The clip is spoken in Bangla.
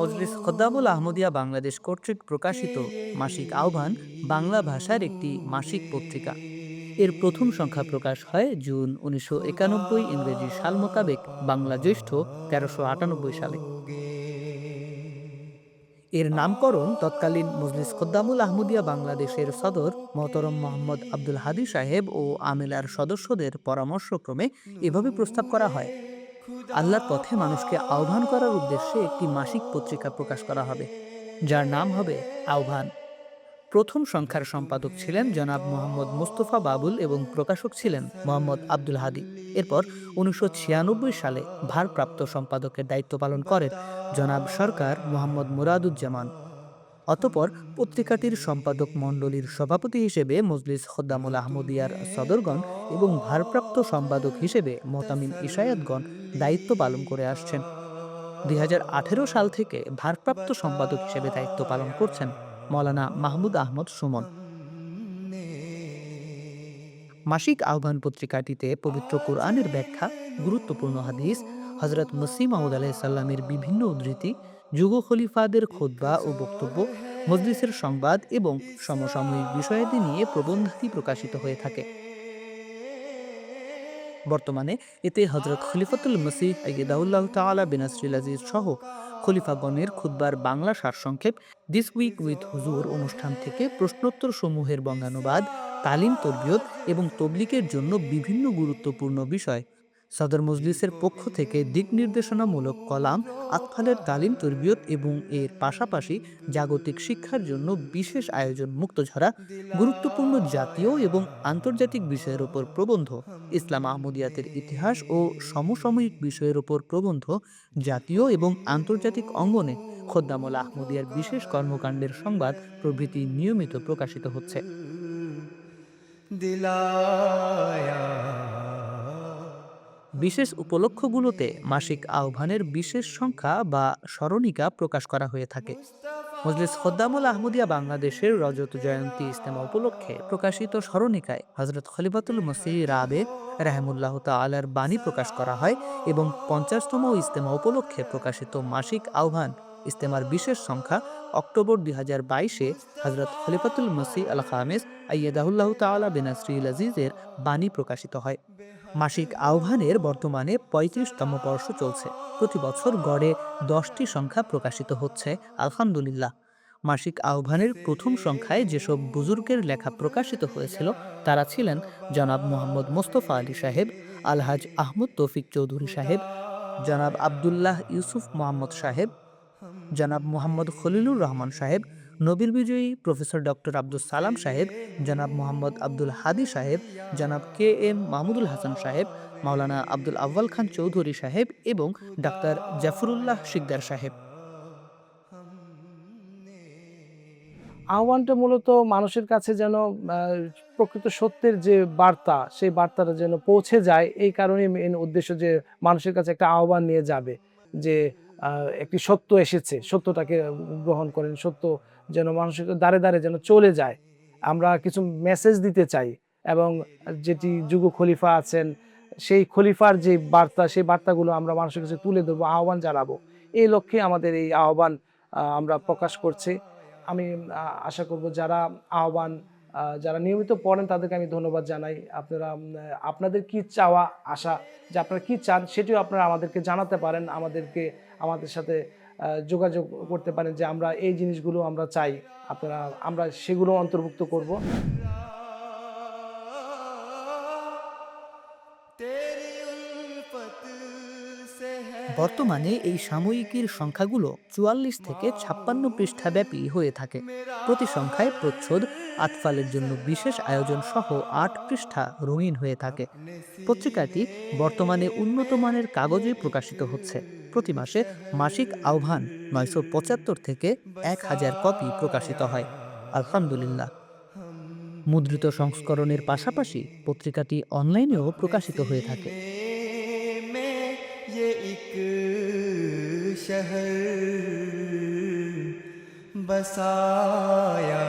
মজলিস খদ্দামুল আহমদিয়া বাংলাদেশ কর্তৃক প্রকাশিত মাসিক আহ্বান বাংলা ভাষার একটি মাসিক পত্রিকা। এর প্রথম সংখ্যা প্রকাশ হয় জুন উনিশশো একানব্বই ইংরেজি সাল মোতাবেক বাংলা জ্যৈষ্ঠ তেরোশো আটানব্বই সালে। এর নামকরণ তৎকালীন মজলিস খদ্দামুল আহমদিয়া বাংলাদেশের সদর মহতরম মোহাম্মদ আব্দুল হাদি সাহেব ও আমেলার সদস্যদের পরামর্শক্রমে এভাবে প্রস্তাব করা হয়। আল্লাহর পথে মানুষকে আহ্বান করার উদ্দেশ্যে একটি মাসিক পত্রিকা প্রকাশ করা হবে, যার নাম হবে আহ্বান। প্রথম সংখ্যার সম্পাদক ছিলেন জনাব মোহাম্মদ মুস্তফা বাবুল এবং প্রকাশক ছিলেন মোহাম্মদ আব্দুল হাদি। এরপর উনিশশো ছিয়ানব্বই সালে ভারপ্রাপ্ত সম্পাদকের দায়িত্ব পালন করেন জনাব সরকার মোহাম্মদ মুরাদুজ্জামান। অতপর পত্রিকাটির সম্পাদক মণ্ডলীর সভাপতি হিসেবে মজলিস খদ্দামুল আহমদিয়ার সদরগণ এবং ভারপ্রাপ্ত সম্পাদক হিসেবে মোতামিম ইশায়াতগণ দায়িত্ব পালন করে আসছেন। দুই সাল থেকে ভারপ্রাপ্ত সম্পাদক হিসেবে দায়িত্ব পালন করছেন মৌলানা মাহমুদ আহমদ সুমন। মাসিক আহ্বান পত্রিকাটিতে পবিত্র কোরআনের ব্যাখ্যা, গুরুত্বপূর্ণ হাদিস হজরত মসিম মাহুদ আলাইসাল্লামের বিভিন্ন উদ্ধৃতি যুগ খলিফাদের খোদবা ও বক্তব্য, মজলিসের সংবাদ এবং সমসাময়িক বিষয়াদি নিয়ে প্রবন্ধাদি প্রকাশিত হয়ে থাকে। বর্তমানে এতে হজরত খলিফাতুল মসিহ আইদাউল্লাহ তাআলা বিনাসরিল আজিজ সহ খলিফাগণের খুদ্বার বাংলা সারসংক্ষেপ দিস উইক উইথ হুজুর অনুষ্ঠান থেকে প্রশ্নোত্তর সমূহের বঙ্গানুবাদ তালিম তরবিয়ত এবং তবলিকের জন্য বিভিন্ন গুরুত্বপূর্ণ বিষয়। সদর মজলিসের পক্ষ থেকে দিক নির্দেশনামূলক কলাম, আতফালের তালিম, তরবিয়ত এবং এর পাশাপাশি জাগতিক শিক্ষার জন্য বিশেষ আয়োজন মুক্তঝরা গুরুত্বপূর্ণ জাতীয় এবং আন্তর্জাতিক বিষয়ের উপর প্রবন্ধ, ইসলাম আহমদিয়াতের ইতিহাস ও সমসাময়িক বিষয়ের উপর প্রবন্ধ, জাতীয় এবং আন্তর্জাতিক অঙ্গনে খোদ্দামুল আহমদিয়ার বিশেষ কর্মকাণ্ডের সংবাদ প্রভৃতি নিয়মিত প্রকাশিত হচ্ছে। বিশেষ উপলক্ষগুলোতে মাসিক আহ্বানের বিশেষ সংখ্যা বা স্মরণিকা প্রকাশ করা হয়ে থাকে। মজলিস খদ্দামুল আহমদিয়া বাংলাদেশের রজত জয়ন্তী ইস্তেমা উপলক্ষে প্রকাশিত স্মরণিকায় হজরত খলিফাতুল মসিহ রাবে রাহেমুল্লাহ তালার বাণী প্রকাশ করা হয় এবং পঞ্চাশতম ইস্তেমা উপলক্ষে প্রকাশিত মাসিক আহ্বান ইস্তেমার বিশেষ সংখ্যা অক্টোবর দুই হাজার বাইশে হজরত খলিফাতুল মসি আল খামেস আইয়াদাহুল্লাহ তালা বেনাসরিল আজিজের বাণী প্রকাশিত হয়। মাসিক আহ্বানের বর্তমানে পঁয়ত্রিশতম বর্ষ চলছে। প্রতি বছর গড়ে দশটি সংখ্যা প্রকাশিত হচ্ছে, আলহামদুলিল্লাহ। মাসিক আহ্বানের প্রথম সংখ্যায় যেসব বুজুর্গের লেখা প্রকাশিত হয়েছিল, তারা ছিলেন জনাব মোহাম্মদ মোস্তফা আলী সাহেব, আলহাজ আহমদ তৌফিক চৌধুরী সাহেব, জনাব আবদুল্লাহ ইউসুফ মোহাম্মদ সাহেব জনাব মোহাম্মদ খলিলুর রহমান সাহেব, নোবেল বিজয়ী প্রফেসর ডক্টর আব্দুল সালাম সাহেব, জনাব মোহাম্মদ আব্দুল হাদি সাহেব, জনাব কে এম মাহমুদুল হাসান সাহেব, মাওলানা আব্দুল আব্বাল খান চৌধুরী সাহেব এবং ডাক্তার জাফরুল্লাহ শিকদার সাহেব। আহ্বানটা মূলত মানুষের কাছে যেন প্রকৃত সত্যের যে বার্তা, সেই বার্তাটা যেন পৌঁছে যায়, এই কারণে মেন উদ্দেশ্য যে মানুষের কাছে একটা আহ্বান নিয়ে যাবে, যে একটি সত্য এসেছে, সত্যটাকে গ্রহণ করেন, সত্য যেন মানুষের দ্বারে দ্বারে যেন চলে যায়। আমরা কিছু মেসেজ দিতে চাই এবং যেটি যুগ খলিফা আছেন, সেই খলিফার যে বার্তা, সেই বার্তাগুলো আমরা মানুষের কাছে তুলে ধরবো, আহ্বান জানাব। এই লক্ষ্যে আমাদের এই আহ্বান আমরা প্রকাশ করছি। আমি আশা করব যারা আহ্বান যারা নিয়মিত পড়েন তাদেরকে আমি ধন্যবাদ জানাই। আপনারা, আপনাদের কি চাওয়া, আশা, যে আপনারা কি চান, সেটিও আপনারা আমাদেরকে জানাতে পারেন। আমাদেরকে আমাদের সাথে যোগাযোগ করতে পারেন যে আমরা এই জিনিসগুলো আমরা চাই। আপনারা, আমরা সেগুলো অন্তর্ভুক্ত করব। বর্তমানে এই সাময়িকীর সংখ্যাগুলো চুয়াল্লিশ থেকে ছাপ্পান্ন পৃষ্ঠাব্যাপী হয়ে থাকে। প্রতি সংখ্যায় প্রচ্ছদ আতফালের জন্য বিশেষ আয়োজন সহ আট পৃষ্ঠা রঙিন হয়ে থাকে। পত্রিকাটি বর্তমানে উন্নত মানের কাগজে প্রকাশিত হচ্ছে। প্রতি মাসে মাসিক আহ্বান নয়শো পঁচাত্তর থেকে এক হাজার কপি প্রকাশিত হয়। আলহামদুলিল্লাহ। মুদ্রিত সংস্করণের পাশাপাশি পত্রিকাটি অনলাইনেও প্রকাশিত হয়ে থাকে। ایک شہر بسایا